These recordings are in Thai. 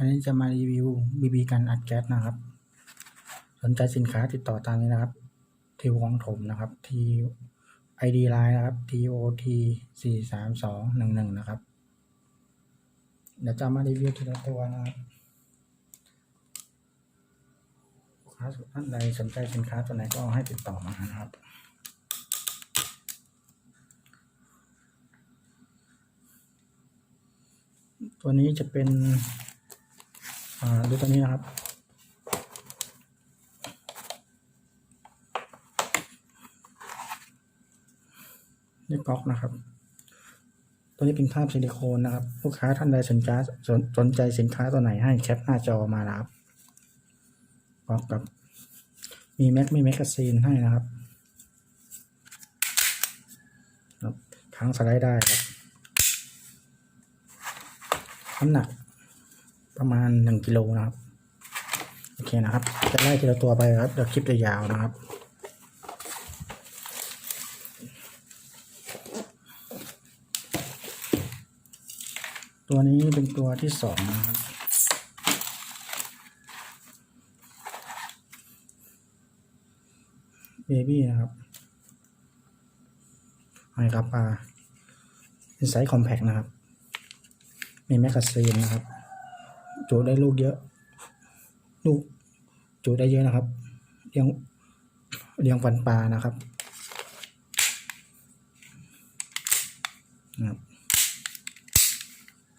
วันนี้จะมารีวิวบีบีกันอัดแก๊สนะครับ สนใจสินค้าติดต่อตามนี้นะครับทิวของถมนะครับ T ID ไลน์นะครับ TOT สี่สามสองหนึ่งหนึ่งนะครับ เดี๋ยวจะมารีวิวทีละตัวนะครับลูกค้าท่านใดสนใจสินค้าตัวไหนก็ให้ติดต่อมานะครับตัวนี้จะเป็น อ่าดูตัวนี้นะครับนี่ก๊อกนะครับ ตัวนี้เป็นภาพซิลิโคนนะครับ ลูกค้าท่านใดสนใจสนใจสินค้าตัวไหนให้แคปหน้าจอมานะครับก๊อกกับ มีแม็กมีแมกกาซีนให้นะครับครับค้างสไลด์ได้ครับน้ำหนัก ประมาณหนึ่งกิโลนะครับ โอเคนะครับ จะไล่ทีละตัวไปครับ เดี๋ยวคลิปจะยาวนะครับตัวนี้เป็นตัวที่สองนะครับ เบบี้นะครับไอครับอ่าเป็นไซส์คอมแพคนะครับ มีแมกกาซีนนะครับ จุได้ลูกเยอะ ลูกจุได้เยอะนะครับเลี้ยงเลี้ยงฟันปลานะครับนะครับ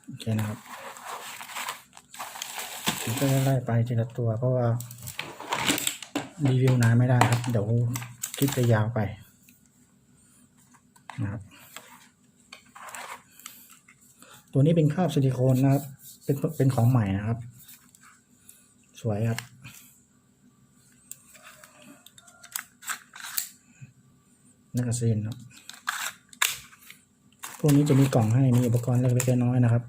โอเคนะครับผมก็ไล่ไปทีละตัวเพราะว่ารีวิวนานไม่ได้ครับเดี๋ยวคลิปจะยาวไปนะครับ ตัวนี้เป็นคราบซิลิโคนนะครับ เป็นเป็นของใหม่นะครับ สวยครับ นักกาซีนครับพวกนี้จะมีกล่องให้มีอุปกรณ์เล็กๆน้อยๆนะครับ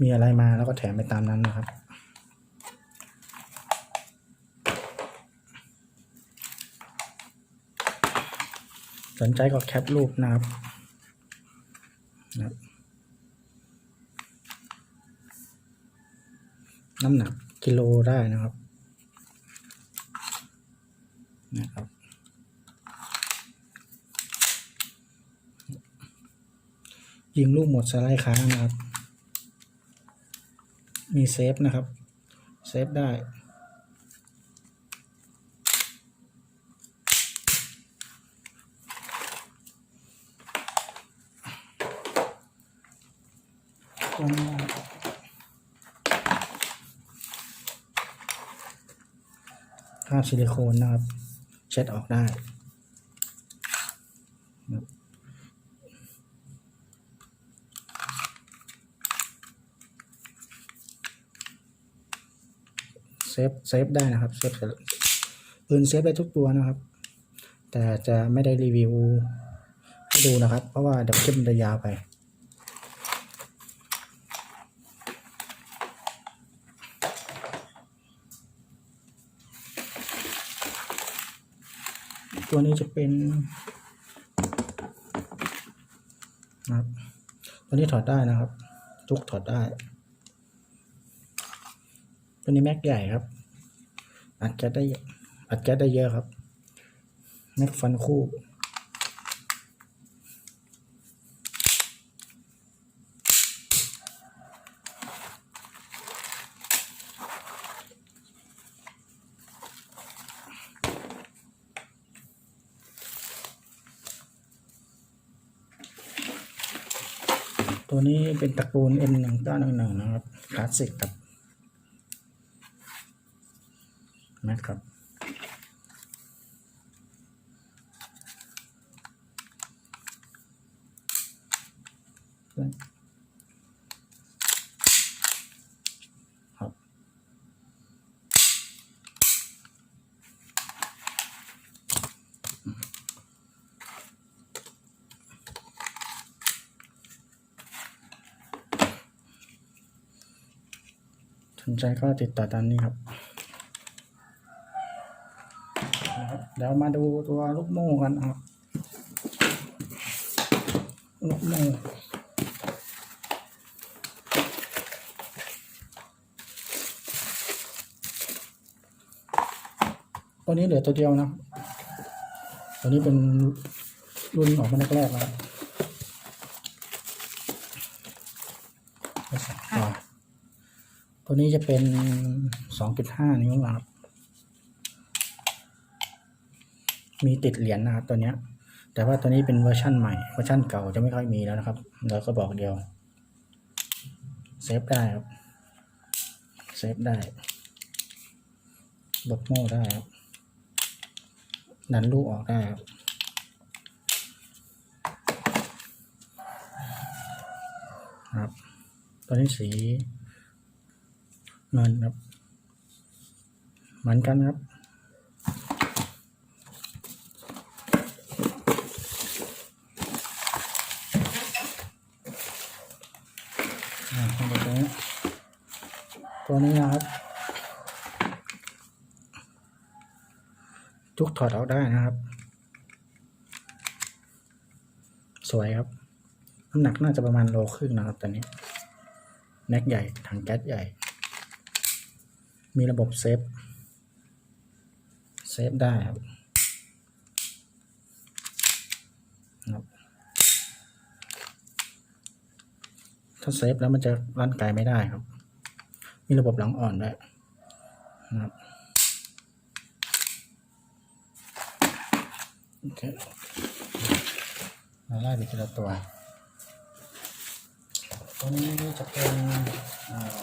มีอะไรมาแล้วก็แถมไปตามนั้นนะครับสนใจก็แคปรูปนะครับ น้ำหนักกิโลได้นะครับนะครับ ยิงลูกหมดสไลด์ค้างนะครับ มีเซฟนะครับ เซฟได้ตัวนี้ะครับคราซิลิโคนนะครับ เช็ดออกได้เซฟเซฟได้นะครับเซฟปืนเซฟได้ทุกตัวนะครับ แต่จะไม่ได้รีวิวให้ดูนะครับ เพราะว่าเดี๋ยวคลิปมันจะยาวไป ตัวนี้จะเป็นนะครับตัวนี้ถอดได้นะครับจุกถอดได้ ตัวนี้แม็กใหญ่ครับอัดแก๊สได้อัดแก๊สได้เยอะครับแม็กฟันคู่ ตัวนี้เป็นตระกูล M หนึ่งก้านหนึ่งนะครับคลาสสิกครับนะครับ นใจก็ติดต่อตามนี้ครับเดี๋ยวมาดูตัวลูกโม่กันครับลูกโม่ตัวนี้เหลือตัวเดียวนะ ตัวนี้เป็นรุ่นออกมาแรกๆนะครับ ตัวนี้จะเป็นสองจุดห้านิ้วครับ มีติดเหรียญนะครับตัวเนี้ย แต่ว่าตัวนี้เป็นเวอร์ชั่นใหม่ เวอร์ชั่นเก่าจะไม่ค่อยมีแล้วนะครับ แล้วก็บอกเดียว เซฟได้ครับ เซฟได้บล็อกโม่ได้ครับดันลูกออกได้ครับครับตัวนี้สี เงินครับเหมือนกันครับอ่าตัวนี้ตัวนี้นะครับ จุกถอดออกได้นะครับ สวยครับ น้ำหนักน่าจะประมาณโลครึ่งนะครับตัวนี้แม็กใหญ่ถังแก๊สใหญ่ มีระบบเซฟ เซฟได้ครับถ้าเซฟแล้วมันจะลั่นไกลไม่ได้ครับ มีระบบหลังอ่อนด้วยนะครับโอเคเราไล่ไปทีละตัว ตัวนี้จะเป็นอ่า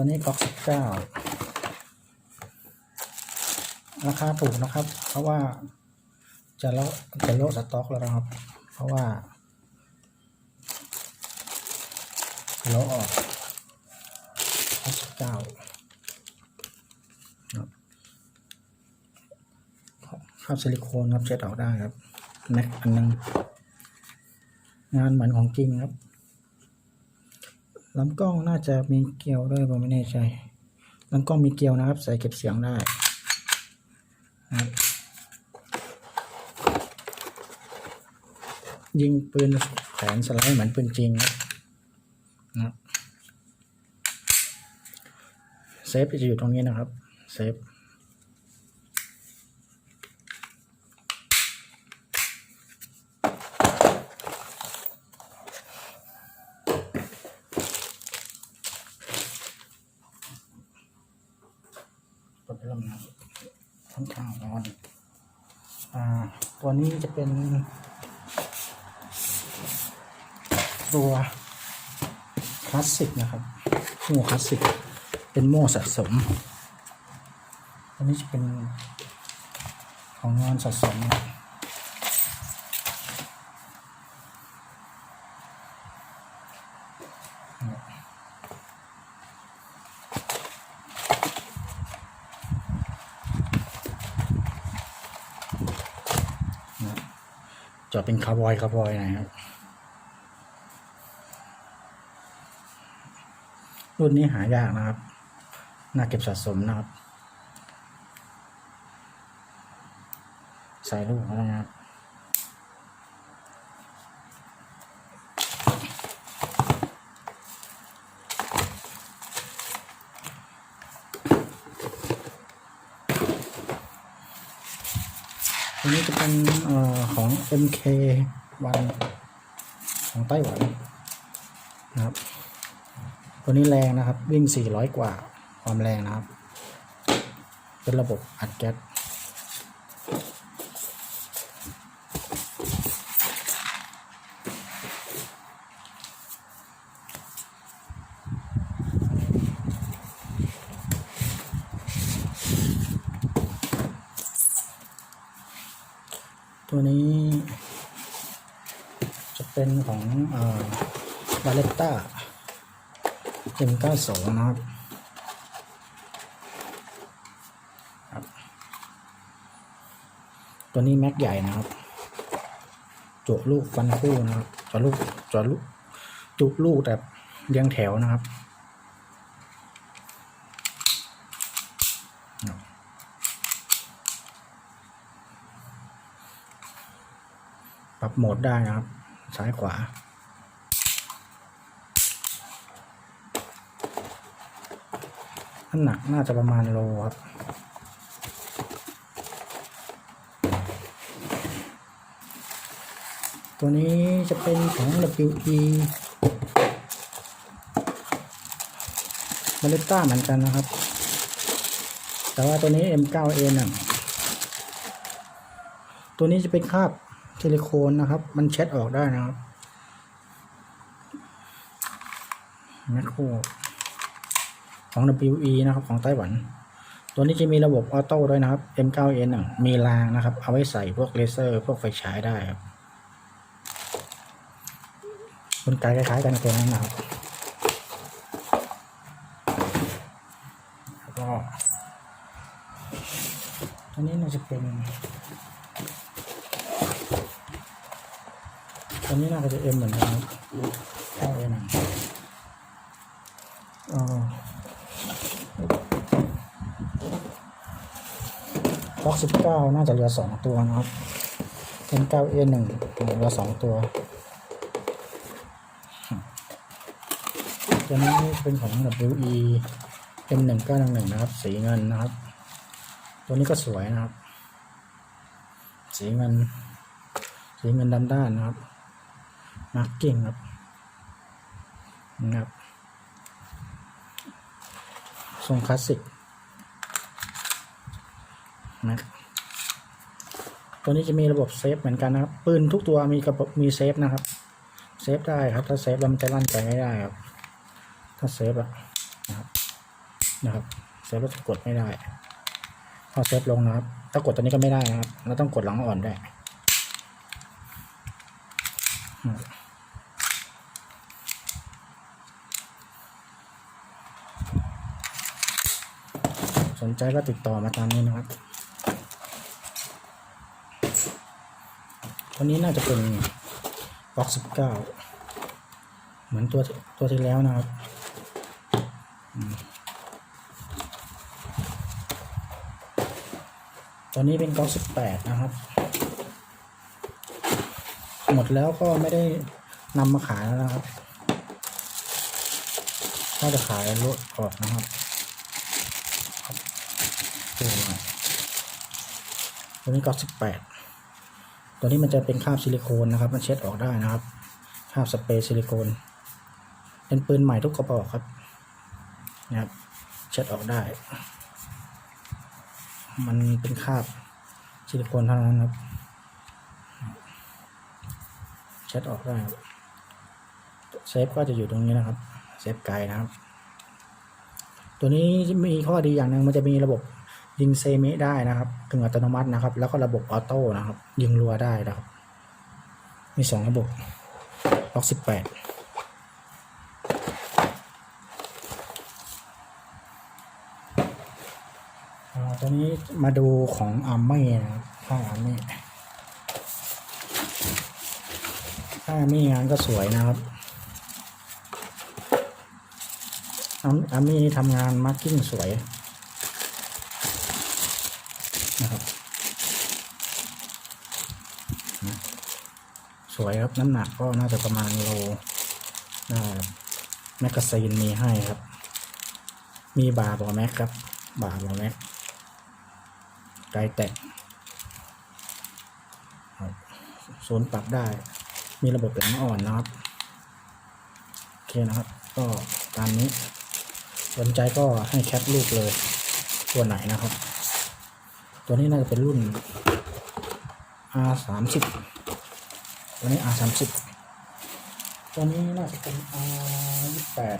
ตัวนี้ก๊อกสิบเก้าราคาถูกนะครับ เพราะว่าจะเลาะจะโลดสต็อกแล้วนะครับ เพราะว่าแล้วออกห้าสิบเก้าครับซิลิโคนครับเช็ดออกได้ครับแม็กอันหนึงงานเหมือนของจริงครับ ลำกล้องน่าจะมีเกลียวด้วยผมไม่แน่ใจลำกล้องมีเกลียวนะครับ ใส่เก็บเสียงได้ยิงปืนแขวนสไลด์เหมือนปืนจริงนะเซฟจะอยู่ตรงนี้นะครับ เซฟเปิดเริ่มนะครับค่อนข้างร้อน อ่า ตัวนี้จะ เป็นตัวคลาสสิกนะครับโม่คลาสสิก เป็นโม่สะสม อันนี้จะเป็นของงานสะสมนะครับนะครับจะ เป็นคาร์บอยคาร์บอยนะครับ รุ่นนี้หายากนะครับ น่าเก็บสะสมนะครับใส่ลูกแล้วนะครับ MK1 ของไต้หวันนะครับ ตัวนี้แรงนะครับ วิ่ง 400 กว่าความแรงนะครับ เป็นระบบอัดแก๊ส เป็นของเอ่อบาเลตต้า M92 นะครับ ตัวนี้แม็กใหญ่นะครับ จุลูกฟันคู่นะครับจอลูกจอลูกจุลูกแบบเรียงแถวนะครับปรับโหมดได้นะครับ ซ้ายขวา น้ำหนักน่าจะประมาณโลครับตัวนี้จะเป็นของ WE มาเลต้าเหมือนกันนะครับ แต่ว่าตัวนี้ M9A1 ตัวนี้จะเป็นคาบ ซิลิโคนนะครับ มันเช็ดออกได้นะครับแมคโครของ WE นะครับ ของไต้หวัน ตัวนี้จะมีระบบออโต้ด้วยนะครับ M9A1 มีรางนะครับ เอาไว้ใส่พวกเลเซอร์ พวกไฟฉายได้ครับกลไกคล้ายๆกันกับตัวนั้นนะครับแล้วก็ตัวนี้น่าจะเป็น ตัวนี้น่าจะเอ็มเหมือนกันครับเข้าเอ็นอ๋อล็อกสิบเก้าน่าจะเหลือสองตัวนะครับเอ็นเก้าเอ็นหนึ่งเหลือสองตัวตัวนี้เป็นของ WE M หนึ่งเก้าหนึ่งหนึ่งนะครับ สีเงินนะครับ ตัวนี้ก็สวยนะครับ สีเงิน สีเงินดำด้านนะครับ มาร์กกิ้งครับนะครับทรงคลาสสิกนะตัวนี้จะมีระบบเซฟเหมือนกันนะครับ ปืนทุกตัวมีกระบบมีเซฟนะครับ เซฟได้ครับ ถ้าเซฟแล้วมันจะลั่นไปไม่ได้ครับ ถ้าเซฟอะนะครับนะครับ เซฟแล้วกดไม่ได้ พอเซฟลงนะครับ ถ้ากดตัวนี้ก็ไม่ได้นะครับ เราต้องกดหลังอ่อนได้ สนใจก็ติดต่อมาตามนี้นะครับตัวนี้น่าจะเป็นบ็อกสิบเก้าเหมือนตัวตัวที่แล้วนะครับตัวนี้เป็นก๊อกสิบแปดนะครับ หมดแล้วก็ไม่ได้นำมาขายแล้วนะครับ ถ้าจะขายลดออกนะครับ ตัว ตัวนี้ก็สิบแปดตัวนี้มันจะเป็นคราบซิลิโคนนะครับ มันเช็ดออกได้นะครับคราบสเปรย์ซิลิโคน เป็นปืนใหม่ทุกกระบอกครับนะครับเช็ดออกได้ มันเป็นคราบซิลิโคนเท่านั้นครับเช็ดออกได้เซฟก็จะอยู่ตรงนี้นะครับเซฟไกลนะครับ ตัวนี้มีข้อดีอย่างหนึ่งมันจะมีระบบ ยิงเซมิได้นะครับกึ่งอัตโนมัตินะครับ แล้วก็ระบบออโต้นะครับ ยิงรัวได้นะครับ มีสองระบบล็อกสิบแปดตัวนี้มาดูของอาร์มี่นะครับค่าอาร์มี่ค่าอาร์มี่งานก็สวยนะครับอาร์อาร์มี่นี่ทำงานมาร์กิ้งสวยนะครับนะ สวยครับน้ำหนักก็น่าจะประมาณโลได้ครับแมกกาซีนมีให้ครับ มีบาร์บอแม็กครับ บาร์บอแม็กไกลแตกโซนปรับได้ มีระบบหลังอ่อนนะครับ โอเคนะครับ ก็ตามนี้สนใจก็ให้แคปรูปเลย ตัวไหนนะครับ ตัวนี้น่าจะเป็นรุ่น R สามสิบ ตัวนี้ R สามสิบตัวนี้น่าจะเป็น R ยี่แปด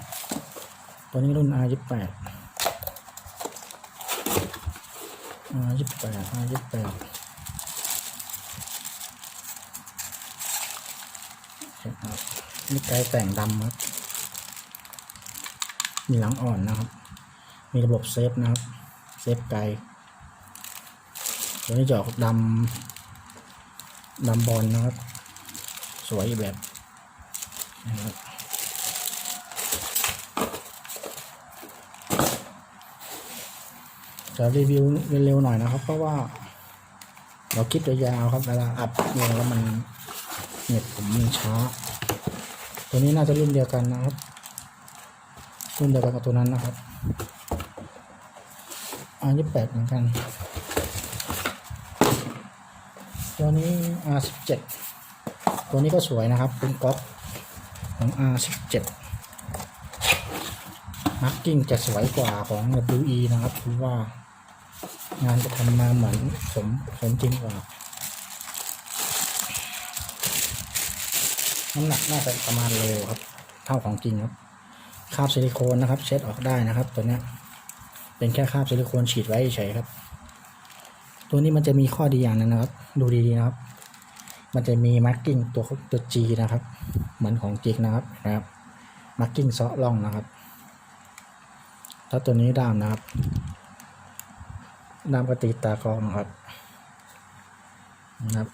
ตัวนี้รุ่น R ยี่แปด R ยี่แปด R ยี่แปดครับนี่ไกลแต่งดำครับ มีหลังอ่อนนะครับ มีระบบเซฟนะครับ เซฟไกลตัวนี้จออกดำดำบอลนะครับ สวยแบบนะครับจะรีวิวเร็วๆหน่อยนะครับ เพราะว่า เราคลิปยาวๆครับเวลาอัดลงแล้วมันเน็ตผมมันช้า ตัวนี้น่าจะรุ่นเดียวกันนะครับ รุ่นเดียวกันกับตัวนั้นนะครับ R ยี่แปดเหมือนกัน ตัวนี้ R สิบเจ็ด ตัวนี้ก็สวยนะครับ เป็นก๊อปของ R สิบเจ็ดมาร์กิ้งจะสวยกว่าของ WE นะครับคือว่างานจะทำมาเหมือนสมสมจริงกว่าน้ำหนักน่าจะประมาณโลครับ เท่าของจริงครับคาบซิลิโคนนะครับ เช็ดออกได้นะครับ ตัวนี้เป็นแค่คาบซิลิโคนฉีดไว้เฉยครับ ตัวนี้มันจะมีข้อดีอย่างนึงนะครับ ดูดีๆนะครับ มันจะมีมาร์กิ้งตัวตัว G นะครับ เหมือนของจริงนะครับนะครับมาร์กิ้งเซาะล่องนะครับ ถ้าตัวนี้ดามนะครับดามกติดตากรองนะครับนะครับ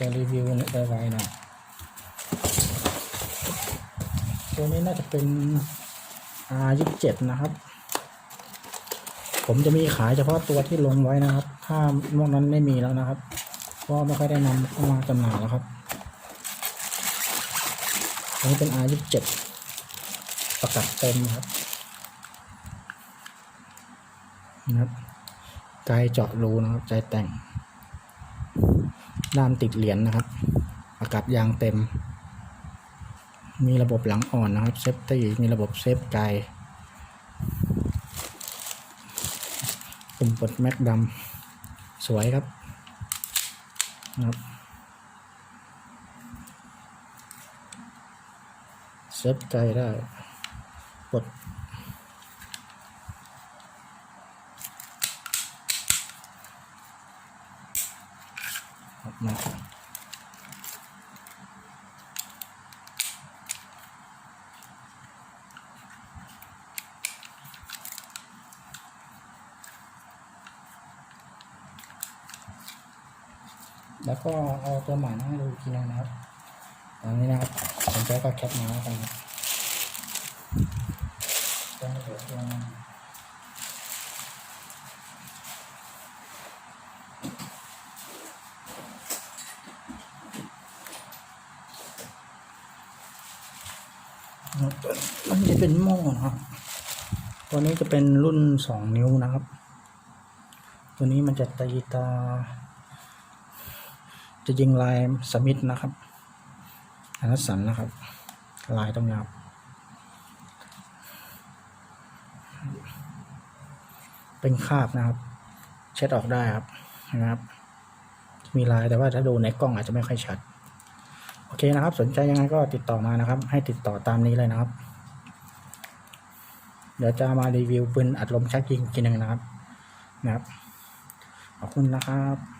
จะรีวิวได้ไว้หนะตัวนี้น่าจะเป็น R ยี่เจ็ดนะครับ ผมจะมีขายเฉพาะตัวที่ลงไว้นะครับ ถ้านอกนั้นไม่มีแล้วนะครับ เพราะไม่ค่อยได้นำเข้ามาจำหน่ายแล้วครับอันนี้เป็น R ยี่เจ็ดประกับเต็มครับนะครับไกลเจาะรูนะครับ ใจแต่ง ด้ามติดเหรียญนะครับ อากาศยางเต็ม มีระบบหลังอ่อนนะครับเซฟตี้มีระบบเซฟไกปุ่มปดแม็กดำสวยครับนะครับเซฟไกได้ปด ครับมา แล้วก็เอาตัวหม่มาให้ดูกทีนึงนะครับตอนนี้นะครับสนใจก็แคปมาแล้วกันนะตัวนี้เดี๋ยวตัวนึงมันจะเป็นโม่นะครับ ตัวนี้จะเป็นรุ่นสองนิ้วนะครับ ตัวนี้มันจะตีตา จะยิงลายสมิธนะครับอันนั้นสันนะครับ ลายต้องยาวเป็นคาบนะครับ เช็ดออกได้ครับนะครับมีลายแต่ว่าถ้าดูในกล้องอาจจะไม่ค่อยชัด โอเคนะครับ สนใจยังไงก็ติดต่อมานะครับ ให้ติดต่อตามนี้เลยนะครับ เดี๋ยวจะมารีวิวปืนอัดลมชักยิงกินหนึ่งนะครับนะครับ ขอบคุณนะครับ